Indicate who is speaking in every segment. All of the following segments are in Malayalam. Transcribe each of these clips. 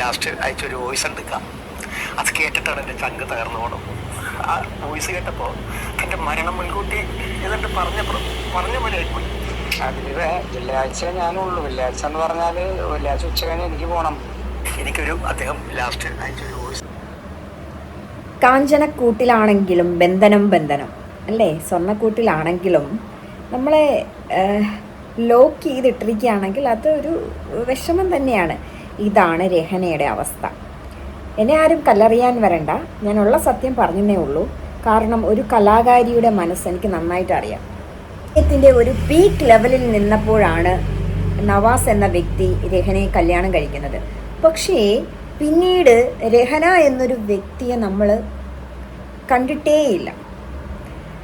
Speaker 1: ലാസ്റ്റ് അയച്ചൊരു വോയിസ് എടുക്കാം അത് കേട്ടിട്ടാണ് എന്റെ ചങ്ക് തകർന്നു പോകണം ആ വോയിസ് കേട്ടപ്പോൾ എന്റെ മരണം മുൻകൂട്ടി എന്നിട്ട് പറഞ്ഞ പറഞ്ഞ പോലെ ആയിപ്പോയി.
Speaker 2: അതിൽ വെള്ളിയാഴ്ച ഞാനുള്ളൂ. വെള്ളിയാഴ്ച എന്ന് പറഞ്ഞാൽ വെള്ളിയാഴ്ച ഉച്ച കഴിഞ്ഞ് എനിക്ക് പോകണം
Speaker 1: എനിക്കൊരു അദ്ദേഹം ലാസ്റ്റ് അയച്ചൊരു വോയിസ്
Speaker 3: കാഞ്ചനക്കൂട്ടിലാണെങ്കിലും ബന്ധനം ബന്ധനം. അല്ലേ? സ്വർണക്കൂട്ടിലാണെങ്കിലും നമ്മളെ ലോക്ക് ചെയ്തിട്ടിരിക്കുകയാണെങ്കിൽ അതൊരു വിഷമം തന്നെയാണ്. ഇതാണ് രഹനയുടെ അവസ്ഥ. എന്നെ ആരും കല്ലറിയാൻ വരണ്ട. ഞാനുള്ള സത്യം പറഞ്ഞതേ ഉള്ളൂ. കാരണം ഒരു കലാകാരിയുടെ മനസ്സ് എനിക്ക് നന്നായിട്ട് അറിയാം. അദ്ദേഹത്തിന്റെ ഒരു പീക്ക് ലെവലിൽ നിന്നപ്പോഴാണ് നവാസ് എന്ന വ്യക്തി രഹനയെ കല്യാണം കഴിക്കുന്നത്. പക്ഷേ പിന്നീട് രഹന എന്നൊരു വ്യക്തിയെ നമ്മൾ കണ്ടിട്ടേയില്ല.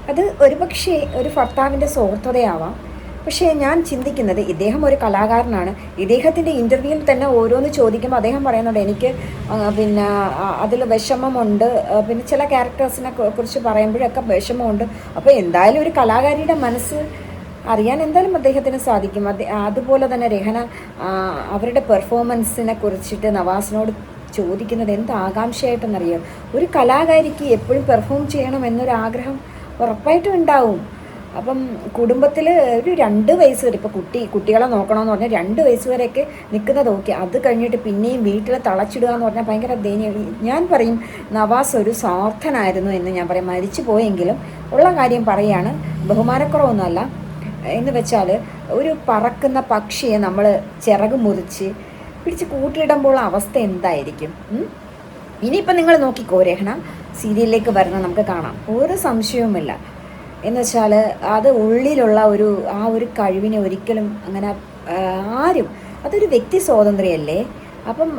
Speaker 3: അത് ഒരുപക്ഷെ ഒരു ഭർത്താവിന്റെ സുഹൃത്തതയാവാം പക്ഷേ ഞാൻ ചിന്തിക്കുന്നത് ഇദ്ദേഹം ഒരു കലാകാരനാണ്. ഇദ്ദേഹത്തിന്റെ ഇന്റർവ്യൂവിൽ തന്നെ ഓരോന്ന് ചോദിക്കുമ്പോൾ അദ്ദേഹം പറയുന്നുണ്ട് എനിക്ക് പിന്നെ അതിൽ വിഷമമുണ്ട്. പിന്നെ ചില ക്യാരക്ടേഴ്സിനെ കുറിച്ച് പറയുമ്പോഴൊക്കെ വിഷമമുണ്ട്. അപ്പോൾ എന്തായാലും ഒരു കലാകാരിയുടെ മനസ്സ് അറിയാൻ എന്തായാലും അദ്ദേഹത്തിന് സാധിക്കും. അത് അതുപോലെ തന്നെ രഹന അവരുടെ പെർഫോമൻസിനെ കുറിച്ചിട്ട് നവാസിനോട് ചോദിക്കുന്നത് എന്ത് ആകാംക്ഷയായിട്ടെന്നറിയാം ഒരു കലാകാരിക്ക് എപ്പോഴും പെർഫോം ചെയ്യണം എന്നൊരു ആഗ്രഹം ഉറപ്പായിട്ടും ഉണ്ടാവും. അപ്പം കുടുംബത്തിൽ ഒരു രണ്ട് വയസ്സ് വരെ ഇപ്പോൾ കുട്ടി കുട്ടികളെ നോക്കണമെന്ന് പറഞ്ഞാൽ രണ്ട് വയസ്സ് വരെയൊക്കെ നിൽക്കുന്നത് ഓക്കെ അത് കഴിഞ്ഞിട്ട് പിന്നെയും വീട്ടിൽ തളച്ചിടുക എന്ന് പറഞ്ഞാൽ ഭയങ്കര ദയനീയം. ഞാൻ പറയും നവാസ് ഒരു സ്വാർത്ഥനായിരുന്നു എന്ന് ഞാൻ പറയും. മരിച്ചു പോയെങ്കിലും ഉള്ള കാര്യം പറയാണ്. ബഹുമാനക്കുറവൊന്നുമല്ല. എന്ന് വെച്ചാൽ ഒരു പറക്കുന്ന പക്ഷിയെ നമ്മൾ ചിറക് മുറിച്ച് പിടിച്ച് കൂട്ടിയിടുമ്പോൾ അവസ്ഥ എന്തായിരിക്കും? ഇനിയിപ്പം നിങ്ങൾ നോക്കിക്കോ രഹണ സീരിയലിലേക്ക് വരണം നമുക്ക് കാണാം. ഒരു സംശയവുമില്ല. എന്ന് വെച്ചാൽ അത് ഉള്ളിലുള്ള ഒരു ആ ഒരു കഴിവിനെ ഒരിക്കലും അങ്ങനെ ആരും അതൊരു വ്യക്തി സ്വാതന്ത്ര്യമല്ലേ? അപ്പം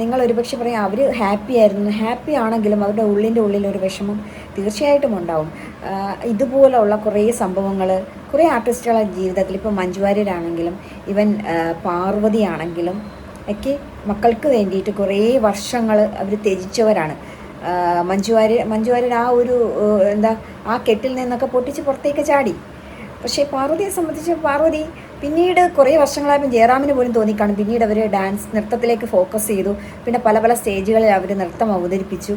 Speaker 3: നിങ്ങൾ ഒരുപക്ഷെ പറയാം അവർ ഹാപ്പി ആയിരുന്നു. ഹാപ്പി ആണെങ്കിലും അവരുടെ ഉള്ളിന്റെ ഉള്ളിൽ ഒരു വിഷമം തീർച്ചയായിട്ടും ഉണ്ടാവും. ഇതുപോലെയുള്ള കുറേ സംഭവങ്ങൾ കുറേ ആർട്ടിസ്റ്റുകളുടെ ജീവിതത്തിൽ ഇപ്പോൾ മഞ്ജുവാര്യരാണെങ്കിലും ഇവൻ പാർവതി ആണെങ്കിലും ഒക്കെ മക്കൾക്ക് വേണ്ടിയിട്ട് കുറേ വർഷങ്ങൾ അവർ ത്യജിച്ചവരാണ്. മഞ്ജു വാര്യർ ആ ഒരു എന്താ ആ കെട്ടിൽ നിന്നൊക്കെ പൊട്ടിച്ച് പുറത്തേക്ക് ചാടി. പക്ഷേ പാർവതിയെ സംബന്ധിച്ച് പാർവതി പിന്നീട് കുറേ വർഷങ്ങളായപ്പോൾ ജയറാമിന് പോലും തോന്നിക്കാണും പിന്നീട് അവർ ഡാൻസ് നൃത്തത്തിലേക്ക് ഫോക്കസ് ചെയ്തു. പിന്നെ പല പല സ്റ്റേജുകളിൽ അവർ നൃത്തം അവതരിപ്പിച്ചു.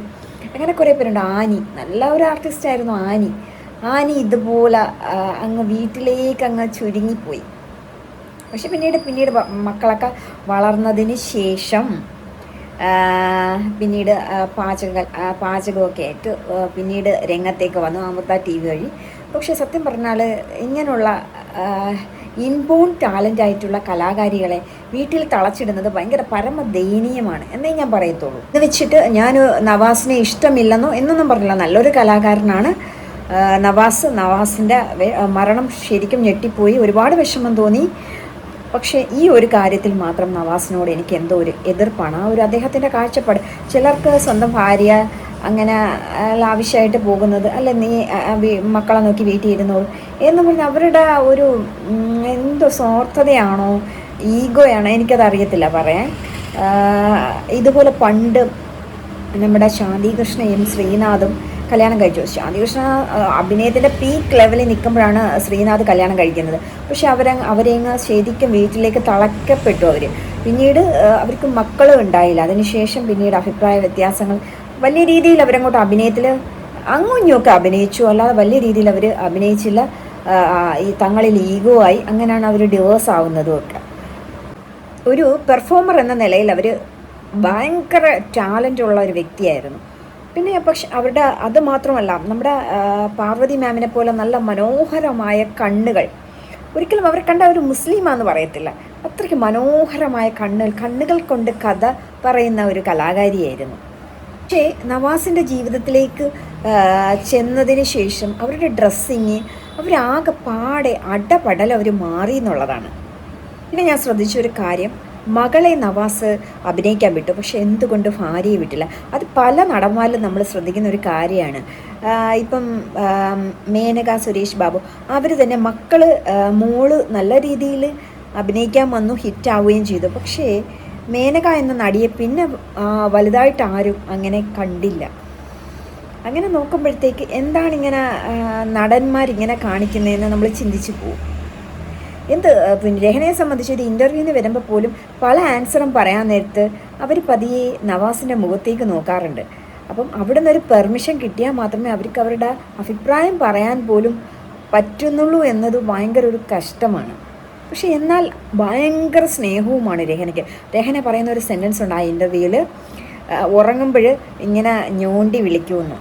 Speaker 3: അങ്ങനെ കുറേ പേരുണ്ട്. ആനി നല്ല ഒരു ആർട്ടിസ്റ്റ് ആയിരുന്നു ആനി. ആനി ഇതുപോലെ അങ്ങ് വീട്ടിലേക്ക് അങ്ങ് ചുരുങ്ങിപ്പോയി. പക്ഷെ പിന്നീട് പിന്നീട് മക്കളൊക്കെ വളർന്നതിന് ശേഷം പിന്നീട് പാചക പാചകമൊക്കെ ആയിട്ട് പിന്നീട് രംഗത്തേക്ക് വന്നു അമൃത ടി വി വഴി. പക്ഷെ സത്യം പറഞ്ഞാൽ ഇങ്ങനെയുള്ള ഇൻബോൺ ടാലന്റ് ആയിട്ടുള്ള കലാകാരികളെ വീട്ടിൽ തളച്ചിടുന്നത് ഭയങ്കര പരമ ദയനീയമാണ് എന്നേ ഞാൻ പറയത്തുള്ളൂ. ഇത് വെച്ചിട്ട് ഞാൻ നവാസിനെ ഇഷ്ടമില്ലെന്നോ എന്നൊന്നും പറഞ്ഞില്ല. നല്ലൊരു കലാകാരനാണ്. നവാസ് നവാസിന്റെ മരണം ശരിക്കും ഞെട്ടിപ്പോയി. ഒരുപാട് വിഷമം തോന്നി. പക്ഷേ ഈ ഒരു കാര്യത്തിൽ മാത്രം നവാസിനോട് എനിക്ക് എന്തോ ഒരു എതിർപ്പാണ്. ആ ഒരു അദ്ദേഹത്തിന്റെ കാഴ്ചപ്പാട്. ചിലർക്ക് സ്വന്തം ഭാര്യ അങ്ങനെ ആവശ്യമായിട്ട് പോകുന്നത് അല്ല നീ മക്കളെ നോക്കി വീട്ടിൽ ഇരുന്നോളൂ എന്ന് പറഞ്ഞാൽ അവരുടെ ഒരു എന്തോ സ്വാർത്ഥതയാണോ ഈഗോയാണോ എനിക്കത് അറിയത്തില്ല പറയാൻ. ഇതുപോലെ പണ്ട് നമ്മുടെ ശാന്തികൃഷ്ണയും ശ്രീനാഥും കല്യാണം കഴിച്ചു. ആദികൃഷ്ണ അഭിനയത്തിന്റെ പീക്ക് ലെവലിൽ നിൽക്കുമ്പോഴാണ് ശ്രീനാഥ് കല്യാണം കഴിക്കുന്നത്. പക്ഷേ അവരെ അവരെങ്ങ് ശരിക്കും വീട്ടിലേക്ക് തളക്കപ്പെട്ടു അവർ പിന്നീട് അവർക്ക് മക്കളും ഉണ്ടായില്ല. അതിനുശേഷം പിന്നീട് അഭിപ്രായ വ്യത്യാസങ്ങൾ വലിയ രീതിയിൽ അവരങ്ങോട്ട് അഭിനയത്തിൽ അങ്ങുഞ്ഞൊക്കെ അഭിനയിച്ചു. അല്ലാതെ വലിയ രീതിയിൽ അവർ അഭിനയിച്ചില്ല. ഈ തങ്ങളിൽ ഈഗോ ആയി. അങ്ങനെയാണ് അവർ ഡിവേഴ്സ് ആവുന്നതും ഒക്കെ ഒരു പെർഫോമർ എന്ന നിലയിൽ അവർ ഭയങ്കര ടാലന്റ് ഉള്ള ഒരു വ്യക്തിയായിരുന്നു. പിന്നെ പക്ഷെ അവരുടെ അത് മാത്രമല്ല നമ്മുടെ പാർവതി മാമിനെ പോലെ നല്ല മനോഹരമായ കണ്ണുകൾ. ഒരിക്കലും അവരെ കണ്ട ഒരു മുസ്ലിമാന്ന് പറയത്തില്ല. അത്രയ്ക്ക് മനോഹരമായ കണ്ണുകൾ കണ്ണുകൾ കൊണ്ട് കഥ പറയുന്ന ഒരു കലാകാരിയായിരുന്നു. പക്ഷേ നവാസിന്റെ ജീവിതത്തിലേക്ക് ചെന്നതിന് ശേഷം അവരുടെ ഡ്രസ്സിങ് അവരാകെ പാടെ അടപടൽ അവർ മാറി എന്നുള്ളതാണ്. പിന്നെ ഞാൻ ശ്രദ്ധിച്ച ഒരു കാര്യം മകളെ നവാസ് അഭിനയിക്കാൻ വിട്ടു. പക്ഷെ എന്തുകൊണ്ട് ഭാര്യയെ വിട്ടില്ല? അത് പല നടന്മാരിലും നമ്മൾ ശ്രദ്ധിക്കുന്ന ഒരു കാര്യമാണ്. ഇപ്പം മേനക സുരേഷ് ബാബു അവർ തന്നെ മക്കൾ മോൾ നല്ല രീതിയിൽ അഭിനയിക്കാൻ വന്നു ഹിറ്റാവുകയും ചെയ്തു. പക്ഷേ മേനക എന്ന നടിയെ പിന്നെ വലുതായിട്ട് ആരും അങ്ങനെ കണ്ടില്ല. അങ്ങനെ നോക്കുമ്പോഴത്തേക്ക് എന്താണ് ഇങ്ങനെ നടന്മാരിങ്ങനെ കാണിക്കുന്നതെന്ന് നമ്മൾ ചിന്തിച്ചു പോകും എന്ത് പിന്നെ രഹനയെ സംബന്ധിച്ച് ഒരു ഇന്റർവ്യൂവിന് വരുമ്പോൾ പോലും പല ആൻസറും പറയാൻ നേരത്ത് അവർ പതിയെ നവാസിന്റെ മുഖത്തേക്ക് നോക്കാറുണ്ട്. അപ്പം അവിടെ നിന്നൊരു പെർമിഷൻ കിട്ടിയാൽ മാത്രമേ അവർക്ക് അവരുടെ അഭിപ്രായം പറയാൻ പോലും പറ്റുന്നുള്ളൂ എന്നത് ഭയങ്കര ഒരു കഷ്ടമാണ്. പക്ഷെ എന്നാൽ ഭയങ്കര സ്നേഹവുമാണ് രഹനയ്ക്ക്. രഹന പറയുന്ന ഒരു സെന്റൻസ് ഉണ്ട് ആ ഇന്റർവ്യൂവിൽ ഉറങ്ങുമ്പോൾ ഇങ്ങനെ ഞോണ്ടി വിളിക്കുമെന്ന്.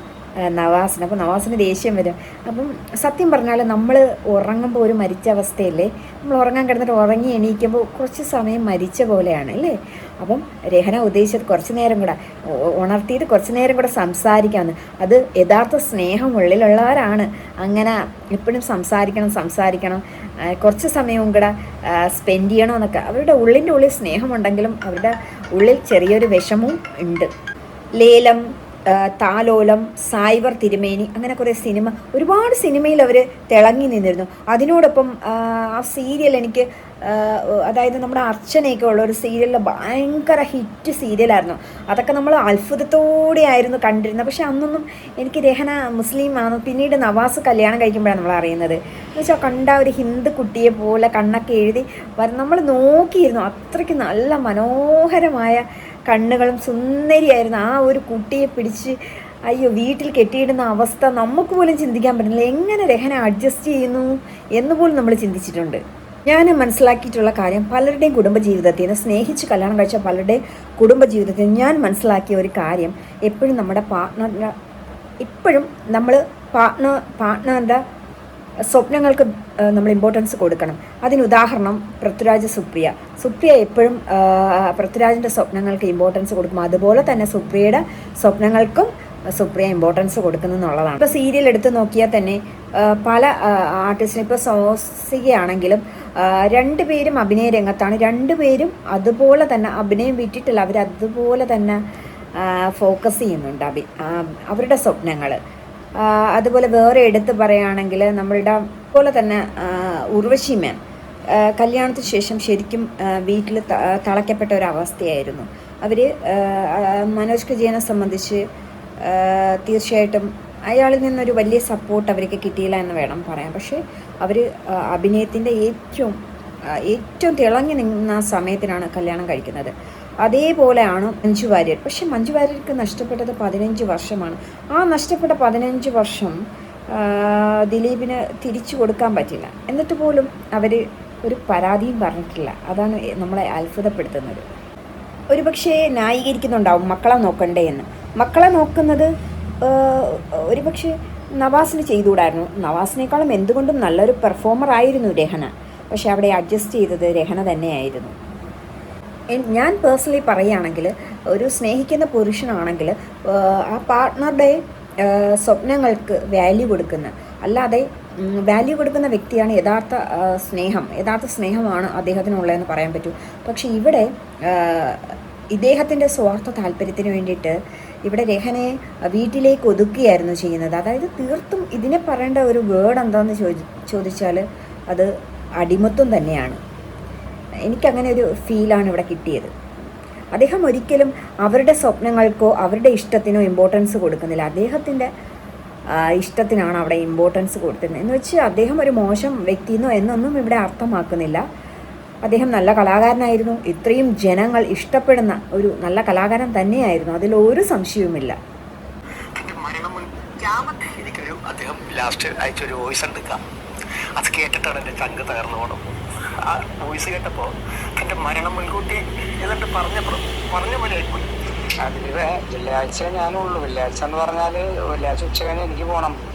Speaker 3: നവാസിന്. അപ്പോൾ നവാസിന് ദേഷ്യം വരും. അപ്പം സത്യം പറഞ്ഞാൽ നമ്മൾ ഉറങ്ങുമ്പോൾ ഒരു മരിച്ച അവസ്ഥയല്ലേ? നമ്മൾ ഉറങ്ങാൻ കിടന്നിട്ട് ഉറങ്ങി എണീക്കുമ്പോൾ കുറച്ച് സമയം മരിച്ച പോലെയാണ് അല്ലേ? അപ്പം രഹന ഉദ്ദേശിച്ചത് കുറച്ച് നേരം കൂടെ ഉണർത്തിയിട്ട് കുറച്ച് നേരം കൂടെ സംസാരിക്കാമെന്ന് അത് യഥാർത്ഥ സ്നേഹം ഉള്ളിലുള്ളവരാണ്. അങ്ങനെ എപ്പോഴും സംസാരിക്കണം സംസാരിക്കണം. കുറച്ച് സമയവും കൂടെ സ്പെൻഡ് ചെയ്യണമെന്നൊക്കെ അവരുടെ ഉള്ളിന്റെ ഉള്ളിൽ സ്നേഹമുണ്ടെങ്കിലും അവരുടെ ഉള്ളിൽ ചെറിയൊരു വിഷമവും ഉണ്ട്. ലേലം താലോലം സൈബർ തിരുമേനി അങ്ങനെ കുറേ സിനിമ ഒരുപാട് സിനിമയിൽ അവർ തിളങ്ങി നിന്നിരുന്നു. അതിനോടൊപ്പം ആ, സീരിയൽ എനിക്ക് അതായത് നമ്മുടെ അർച്ചനയൊക്കെ ഉള്ള ഒരു സീരിയലിൽ ഭയങ്കര ഹിറ്റ് സീരിയലായിരുന്നു. അതൊക്കെ നമ്മൾ അത്ഭുതത്തോടെ ആയിരുന്നു കണ്ടിരുന്നത്. പക്ഷെ അന്നൊന്നും എനിക്ക് രഹന മുസ്ലിം ആണ് പിന്നീട് നവാസ് കല്യാണം കഴിക്കുമ്പോഴാണ് നമ്മൾ അറിയുന്നത്. എന്ന് വെച്ചാൽ കണ്ട ഒരു ഹിന്ദു കുട്ടിയെ പോലെ കണ്ണൊക്കെ എഴുതി നമ്മൾ നോക്കിയിരുന്നു. അത്രയ്ക്ക് നല്ല മനോഹരമായ കണ്ണുകളും സുന്ദരിയായിരുന്നു. ആ ഒരു കുട്ടിയെ പിടിച്ച് അയ്യോ വീട്ടിൽ കെട്ടിയിടുന്ന അവസ്ഥ നമുക്ക് പോലും ചിന്തിക്കാൻ പറ്റുന്നില്ല എങ്ങനെ രഹന അഡ്ജസ്റ്റ് ചെയ്യുന്നു എന്ന് പോലും നമ്മൾ ചിന്തിച്ചിട്ടുണ്ട്. ഞാൻ മനസ്സിലാക്കിയിട്ടുള്ള കാര്യം പലരുടെയും കുടുംബജീവിതത്തിൽ നിന്ന് സ്നേഹിച്ച് കല്യാണം കഴിച്ച പലരുടെയും കുടുംബജീവിതത്തിൽ ഞാൻ മനസ്സിലാക്കിയ ഒരു കാര്യം എപ്പോഴും നമ്മുടെ പാർട്ട്ണറിന്റെ ഇപ്പോഴും നമ്മൾ പാർട്ട്ണർ പാർട്ട്ണറിന്റെ സ്വപ്നങ്ങൾക്ക് നമ്മൾ ഇമ്പോർട്ടൻസ് കൊടുക്കണം. അതിന് ഉദാഹരണം പൃഥ്വിരാജ് സുപ്രിയ. സുപ്രിയ എപ്പോഴും പൃഥ്വിരാജിന്റെ സ്വപ്നങ്ങൾക്ക് ഇമ്പോർട്ടൻസ് കൊടുക്കും. അതുപോലെ തന്നെ സുപ്രിയയുടെ സ്വപ്നങ്ങൾക്കും സുപ്രിയ ഇമ്പോർട്ടൻസ് കൊടുക്കുന്നു എന്നുള്ളതാണ്. ഇപ്പോൾ സീരിയൽ എടുത്ത് നോക്കിയാൽ തന്നെ പല ആർട്ടിസ്റ്റിനും ഇപ്പോൾ സോസികയാണെങ്കിലും രണ്ടുപേരും അഭിനയ രംഗത്താണ്. രണ്ടുപേരും അതുപോലെ തന്നെ അഭിനയം വിറ്റിട്ടില്ല അവർ അതുപോലെ തന്നെ ഫോക്കസ് ചെയ്യുന്നുണ്ട് അവരുടെ സ്വപ്നങ്ങൾ അതുപോലെ വേറെ എടുത്ത് പറയുകയാണെങ്കിൽ നമ്മളുടെ പോലെ തന്നെ ഉർവശി മാം കല്യാണത്തിന് ശേഷം ശരിക്കും വീട്ടിൽ തളയ്ക്കപ്പെട്ട ഒരു അവസ്ഥയായിരുന്നു. അവർ മനോജ് കജിയനെ സംബന്ധിച്ച് തീർച്ചയായിട്ടും അയാളിൽ നിന്നൊരു വലിയ സപ്പോർട്ട് അവർക്ക് കിട്ടിയില്ല എന്ന് വേണം പറയാൻ. പക്ഷേ അവർ അഭിനയത്തിന്റെ ഏറ്റവും ഏറ്റവും തിളങ്ങി നിന്ന സമയത്തിനാണ് കല്യാണം കഴിക്കുന്നത്. അതേപോലെയാണ് മഞ്ജു വാര്യർ. പക്ഷെ മഞ്ജു വാര്യർക്ക് നഷ്ടപ്പെട്ടത് പതിനഞ്ച് വർഷമാണ്. ആ നഷ്ടപ്പെട്ട പതിനഞ്ച് വർഷം ദിലീപിന് തിരിച്ചു കൊടുക്കാൻ പറ്റില്ല. എന്നിട്ട് പോലും അവർ ഒരു പരാതിയും പറഞ്ഞിട്ടില്ല. അതാണ് നമ്മളെ അത്ഭുതപ്പെടുത്തുന്നത്. ഒരുപക്ഷെ ന്യായീകരിക്കുന്നുണ്ടാവും മക്കളെ നോക്കണ്ടേ എന്ന്. മക്കളെ നോക്കുന്നത് ഒരുപക്ഷെ നവാസിന് ചെയ്തുകൂടായിരുന്നു. നവാസിനേക്കാളും എന്തുകൊണ്ടും നല്ലൊരു പെർഫോമർ ആയിരുന്നു രഹന. പക്ഷെ അവിടെ അഡ്ജസ്റ്റ് ചെയ്തത് രഹന തന്നെയായിരുന്നു. ഞാൻ പേഴ്സണലി പറയുകയാണെങ്കിൽ ഒരു സ്നേഹിക്കുന്ന പുരുഷനാണെങ്കിൽ ആ പാർട്ട്ണറുടെ സ്വപ്നങ്ങൾക്ക് വാല്യൂ കൊടുക്കുന്ന അല്ലാതെ വാല്യൂ കൊടുക്കുന്ന വ്യക്തിയാണ് യഥാർത്ഥ സ്നേഹം. യഥാർത്ഥ സ്നേഹമാണ് അദ്ദേഹത്തിനുള്ളതെന്ന് പറയാൻ പറ്റും. പക്ഷേ ഇവിടെ ഇദ്ദേഹത്തിന്റെ സ്വാർത്ഥ താല്പര്യത്തിന് വേണ്ടിയിട്ട് ഇവിടെ രഹനെ വീട്ടിലേക്ക് ഒതുക്കുകയായിരുന്നു ചെയ്യുന്നത്. അതായത് തീർത്തും ഇതിനെ പറയേണ്ട ഒരു വേർഡ് എന്താണെന്ന് ചോദി ചോദിച്ചാൽ അത് അടിമത്വം തന്നെയാണ്. എനിക്കങ്ങനെ ഒരു ഫീലാണ് ഇവിടെ കിട്ടിയത്. അദ്ദേഹം ഒരിക്കലും അവരുടെ സ്വപ്നങ്ങൾക്കോ അവരുടെ ഇഷ്ടത്തിനോ ഇമ്പോർട്ടൻസ് കൊടുക്കുന്നില്ല. അദ്ദേഹത്തിന്റെ ഇഷ്ടത്തിനാണ് അവിടെ ഇമ്പോർട്ടൻസ് കൊടുക്കുന്നത് എന്ന് വെച്ച് അദ്ദേഹം ഒരു മോശം വ്യക്തിയെന്നോ എന്നൊന്നും ഇവിടെ അർത്ഥമാക്കുന്നില്ല. അദ്ദേഹം നല്ല കലാകാരനായിരുന്നു. ഇത്രയും ജനങ്ങൾ ഇഷ്ടപ്പെടുന്ന ഒരു നല്ല കലാകാരൻ തന്നെയായിരുന്നു. അതിൽ ഒരു സംശയവുമില്ല.
Speaker 1: എനിക്കൊരു അദ്ദേഹം ലാസ്റ്റ് അയച്ചൊരു വോയിസ് എടുക്കാം അത് കേട്ടിട്ടാണ് എന്റെ ചങ്ക് തകർന്നു പോകണം ആ വോയിസ് കേട്ടപ്പോൾ എന്റെ മരണം മുൻകൂട്ടി എന്നിട്ട് പറഞ്ഞ പറഞ്ഞ പോലെ ആയിപ്പോയി.
Speaker 2: അതിലെ വെള്ളിയാഴ്ച ഞാനുള്ളൂ. വെള്ളിയാഴ്ച എന്ന് പറഞ്ഞാൽ വെള്ളിയാഴ്ച ഉച്ച കഴിഞ്ഞ് എനിക്ക് പോകണം